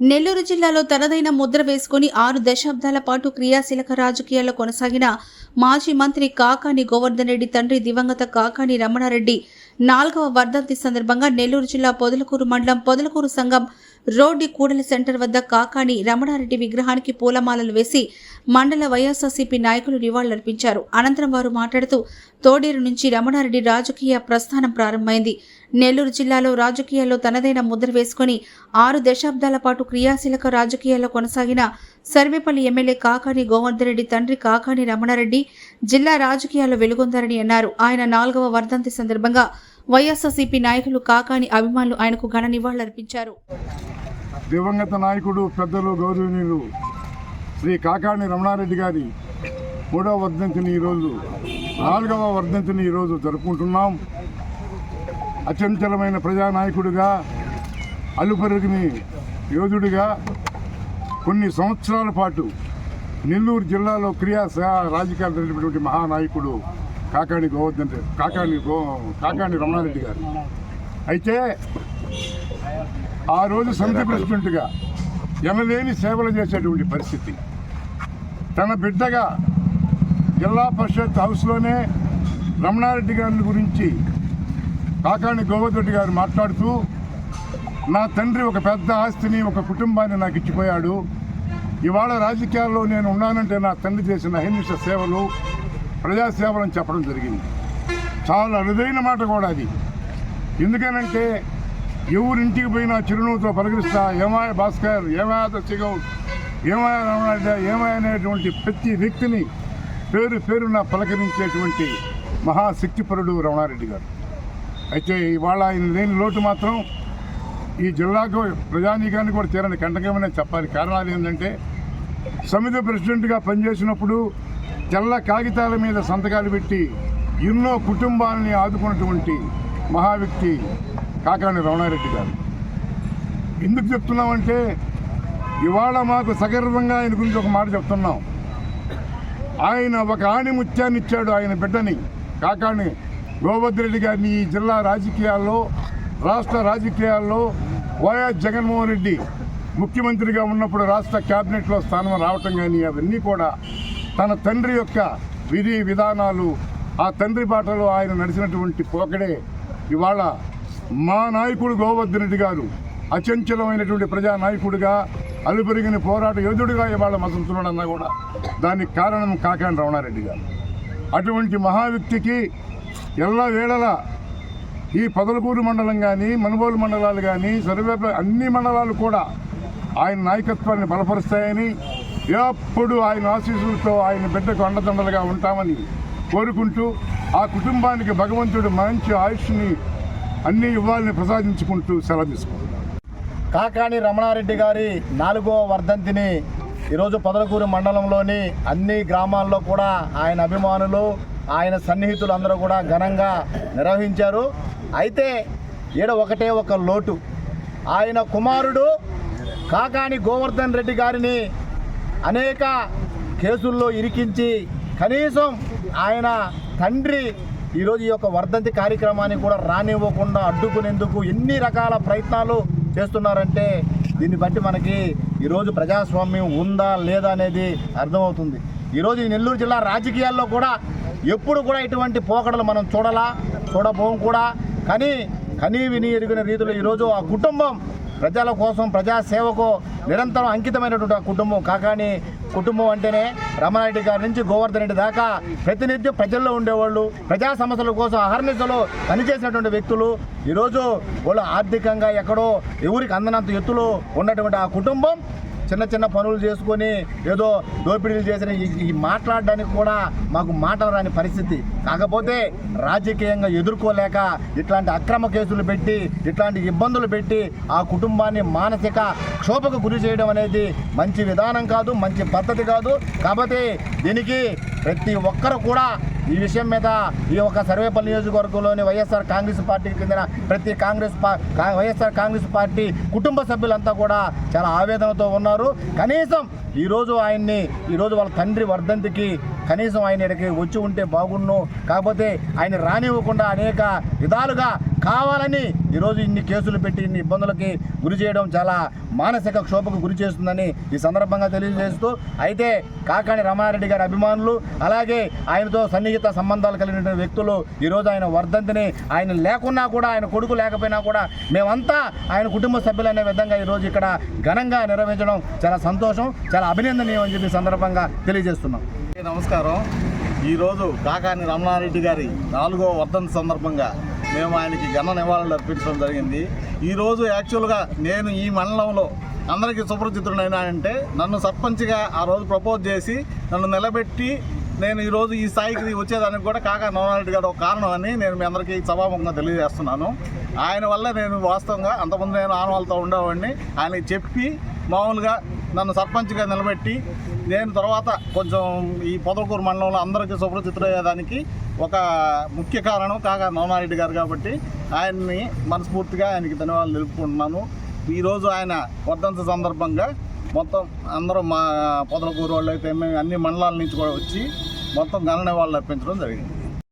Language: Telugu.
నెల్లూరు జిల్లాలో తనదైన ముద్ర వేసుకుని ఆరు దశాబ్దాల పాటు క్రియాశీలక రాజకీయాల్లో కొనసాగిన మాజీ మంత్రి కాకాని గోవర్ధన్ రెడ్డి తండ్రి దివంగత కాకాని రమణారెడ్డి నాలుగవ వర్ధంతి సందర్భంగా నెల్లూరు జిల్లా పొదలకూరు మండలం పొదలకూరు సంఘం రోడ్డి కూడలి సెంటర్ వద్ద కాకాని రమణారెడ్డి విగ్రహానికి పూలమాలలు వేసి మండల వైఎస్ఆర్సీపీ నాయకులు నివాళులర్పించారు. అనంతరం వారు మాట్లాడుతూ తోడేరు నుంచి రమణారెడ్డి రాజకీయ ప్రస్థానం ప్రారంభమైంది. నెల్లూరు జిల్లాలో రాజకీయాల్లో తనదైన ముద్ర వేసుకుని ఆరు దశాబ్దాల పాటు క్రియాశీలక రాజకీయాల్లో కొనసాగిన సర్వేపల్లి ఎమ్మెల్యే కాకాని గోవర్ధన్ రెడ్డి తండ్రి కాకాని రమణారెడ్డి జిల్లా రాజకీయాల్లో వెలుగొందారని అన్నారు. ఆయన నాలుగవ వర్ధంతి సందర్భంగా వైఎస్ఆర్సీపీ నాయకులు కాకాని అభిమానులు ఆయనకు ఘన నివాళులర్పించారు దివంగత నాయకుడు పెద్దలు గౌరవనీయులు శ్రీ కాకాని రమణారెడ్డి గారి మూడవ వర్ధంతిని ఈరోజు నాలుగవ వర్ధంతిని ఈరోజు జరుపుకుంటున్నాం. అచంచలమైన ప్రజానాయకుడిగా అలుపెరుగుని యోధుడిగా కొన్ని సంవత్సరాల పాటు నెల్లూరు జిల్లాలో క్రియా రాజకీయాలు జరిగినటువంటి మహానాయకుడు కాకాణి గోవర్ధన్ రెడ్డి కాకాణి గో కాకాణి రమణారెడ్డి గారు. అయితే ఆ రోజు సంధి ప్రెసిడెంట్గా ఎనలేని సేవలు చేసేటువంటి పరిస్థితి. తన బిడ్డగా జిల్లా పరిషత్ హౌస్లోనే రమణారెడ్డి గారి గురించి కాకాణి గోవర్ధరెడ్డి గారు మాట్లాడుతూ నా తండ్రి ఒక పెద్ద ఆస్తిని ఒక కుటుంబాన్ని నాకు ఇచ్చిపోయాడు. ఇవాళ రాజకీయాల్లో నేను ఉన్నానంటే నా తండ్రి చేసిన అహింస సేవలు ప్రజాసేవలు అని చెప్పడం జరిగింది. చాలా అరుదైన మాట కూడా అది. ఎందుకనంటే ఎవరింటికి పోయినా చిరునవ్వుతో పలకరిస్తా ఏమాయ భాస్కర్ ఏమాయ దశగౌడ్ ఏమాయ రమణారెడ్డి ఏమాయ అనేటువంటి ప్రతి వ్యక్తిని పేరు పేరున పలకరించేటువంటి మహాశక్తిపరుడు రమణారెడ్డి గారు. అయితే ఇవాళ ఆయన లేని లోటు మాత్రం ఈ జిల్లాకు ప్రజానీకానికి కూడా తీరని కంటకమనే చెప్పాలి. కారణాలు ఏంటంటే సమితి ప్రెసిడెంట్గా పనిచేసినప్పుడు తెల్ల కాగితాల మీద సంతకాలు పెట్టి ఎన్నో కుటుంబాలని ఆదుకున్నటువంటి మహా వ్యక్తి కాకాని రమణారెడ్డి గారు. ఎందుకు చెప్తున్నామంటే ఇవాళ మాకు సగర్వంగా ఆయన గురించి ఒక మాట చెప్తున్నాం. ఆయన ఒక ఆణిముత్యాన్ని ఇచ్చాడు ఆయన బిడ్డని కాకాని గోవర్ధరెడ్డి గారిని ఈ జిల్లా రాజకీయాల్లో రాష్ట్ర రాజకీయాల్లో వైఎస్ జగన్మోహన్ రెడ్డి ముఖ్యమంత్రిగా ఉన్నప్పుడు రాష్ట్ర క్యాబినెట్లో స్థానం రావటం కానీ అవన్నీ కూడా తన తండ్రి యొక్క విధి విధానాలు ఆ తండ్రి బాటలో ఆయన నడిచినటువంటి పోకడే ఇవాళ మా నాయకుడు గోవర్ధన్ రెడ్డి గారు అచంచలమైనటువంటి ప్రజా నాయకుడిగా అలుపెరిగిన పోరాట యోధుడిగా ఇవాళ మసలుతున్నాడన్నా కూడా. దానికి కారణం కాకాని రమణారెడ్డి గారు. అటువంటి మహా వ్యక్తికి ఎల్ల వేళలా ఈ పదలకూరు మండలం కానీ మనుగోలు మండలాలు కానీ సర్వేప అన్ని మండలాలు కూడా ఆయన నాయకత్వాన్ని బలపరుస్తాయని ఎప్పుడు ఆయన ఆశీస్సులతో ఆయన బిడ్డకు అండదండలుగా ఉంటామని కోరుకుంటూ ఆ కుటుంబానికి భగవంతుడు మంచి ఆయుష్ని అన్ని ఇవ్వాలని ప్రసాదించుకుంటూ సెలవు తీసుకుంటాం కాకాని రమణారెడ్డి గారి నాలుగో వర్ధంతిని ఈరోజు పొదలకూరు మండలంలోని అన్ని గ్రామాల్లో కూడా ఆయన అభిమానులు ఆయన సన్నిహితులు అందరూ కూడా ఘనంగా నిర్వహించారు. అయితే ఈడ ఒకటే ఒక లోటు. ఆయన కుమారుడు కాకాని గోవర్ధన్ రెడ్డి గారిని అనేక కేసుల్లో ఇరికించి కనీసం ఆయన తండ్రి ఈరోజు ఈ యొక్క వర్ధంతి కార్యక్రమాన్ని కూడా రానివ్వకుండా అడ్డుకునేందుకు ఎన్ని రకాల ప్రయత్నాలు చేస్తున్నారంటే దీన్ని బట్టి మనకి ఈరోజు ప్రజాస్వామ్యం ఉందా లేదా అనేది అర్థమవుతుంది. ఈరోజు నెల్లూరు జిల్లా రాజకీయాల్లో కూడా ఎప్పుడు కూడా ఇటువంటి పోకడలు మనం చూడాలా చూడబోం కూడా. కానీ కనీ విని ఎరిగిన రీతిలో ఈరోజు ఆ కుటుంబం ప్రజల కోసం ప్రజాసేవకు నిరంతరం అంకితమైనటువంటి ఆ కుటుంబం. కాకాని కుటుంబం అంటేనే రమణారెడ్డి గారి నుంచి గోవర్ధన్ రెడ్డి దాకా ప్రతినిత్యం ప్రజల్లో ఉండేవాళ్ళు ప్రజా సమస్యల కోసం అహర్నిశలు పనిచేసినటువంటి వ్యక్తులు. ఈరోజు వాళ్ళు ఆర్థికంగా ఎక్కడో ఎవరికి అందనంత ఎత్తులో ఉన్నటువంటి ఆ కుటుంబం చిన్న చిన్న పనులు చేసుకొని ఏదో దోపిడీలు చేసిన ఈ- మాట్లాడడానికి కూడా మాకు మాటలు రాని పరిస్థితి. కాకపోతే రాజకీయంగా ఎదుర్కోలేక ఇట్లాంటి అక్రమ కేసులు పెట్టి ఇట్లాంటి ఇబ్బందులు పెట్టి ఆ కుటుంబాన్ని మానసిక క్షోభకు గురి చేయడం అనేది మంచి విధానం కాదు మంచి పద్ధతి కాదు. కాకపోతే దీనికి ప్రతి ఒక్కరు కూడా ఈ విషయం మీద ఈ యొక్క సర్వేపల్లి నియోజకవర్గంలోని వైఎస్ఆర్ కాంగ్రెస్ పార్టీకి చెందిన ప్రతి కాంగ్రెస్ వైఎస్ఆర్ కాంగ్రెస్ పార్టీ కుటుంబ సభ్యులంతా కూడా చాలా ఆవేదనతో ఉన్నారు. కనీసం ఈరోజు ఆయన్ని ఈరోజు వాళ్ళ తండ్రి వర్ధంతికి కనీసం ఆయన ఇక్కడికి వచ్చి ఉంటే బాగుండు. కాకపోతే ఆయన రానివ్వకుండా అనేక విధాలుగా కావాలని ఈరోజు ఇన్ని కేసులు పెట్టి ఇన్ని ఇబ్బందులకి గురి చేయడం చాలా మానసిక క్షోభకు గురి చేస్తుందని ఈ సందర్భంగా తెలియజేస్తూ అయితే కాకాణి రమణారెడ్డి గారి అభిమానులు అలాగే ఆయనతో సన్నిహిత సంబంధాలు కలిగిన వ్యక్తులు ఈరోజు ఆయన వర్ధంతిని ఆయన లేకున్నా కూడా ఆయన కొడుకు లేకపోయినా కూడా మేమంతా ఆయన కుటుంబ సభ్యులు అనే విధంగా ఈరోజు ఇక్కడ ఘనంగా నిర్వహించడం చాలా సంతోషం చాలా అభినందనీయం అని చెప్పి సందర్భంగా తెలియజేస్తున్నాం. నమస్కారం. ఈరోజు కాకాని రమణారెడ్డి గారి నాలుగో వర్ధంతి సందర్భంగా మేము ఆయనకి ఘన నివాళులు అర్పించడం జరిగింది. ఈరోజు యాక్చువల్గా నేను ఈ మండలంలో అందరికీ సుపరిచితుడైనా అంటే నన్ను సర్పంచ్గా ఆ రోజు ప్రపోజ్ చేసి నన్ను నిలబెట్టి నేను ఈరోజు ఈ స్థాయికి వచ్చేదానికి కూడా కాకా నవనారెడ్డి గారు ఒక కారణం అని నేను మీ అందరికీ సభాముఖంగా తెలియజేస్తున్నాను. ఆయన వల్ల నేను వాస్తవంగా అంతకుముందు నేను ఆనవాళ్ళతో ఉండేవాడిని. ఆయనకి చెప్పి మామూలుగా నన్ను సర్పంచ్గా నిలబెట్టి నేను తర్వాత కొంచెం ఈ పొదలకూరు మండలంలో అందరికీ సుపరిచితుడయ్యేదానికి ఒక ముఖ్య కారణం కాగా నవనారెడ్డి గారు కాబట్టి ఆయన్ని మనస్ఫూర్తిగా ఆయనకి ధన్యవాదాలు తెలుపుకుంటున్నాను. ఈరోజు ఆయన వర్ధంత సందర్భంగా మొత్తం అందరూ మా పొదలకూరు వాళ్ళు అయితే మేము అన్ని మండలాల నుంచి కూడా వచ్చి మొత్తం గణన వాళ్ళు అర్పించడం జరిగింది.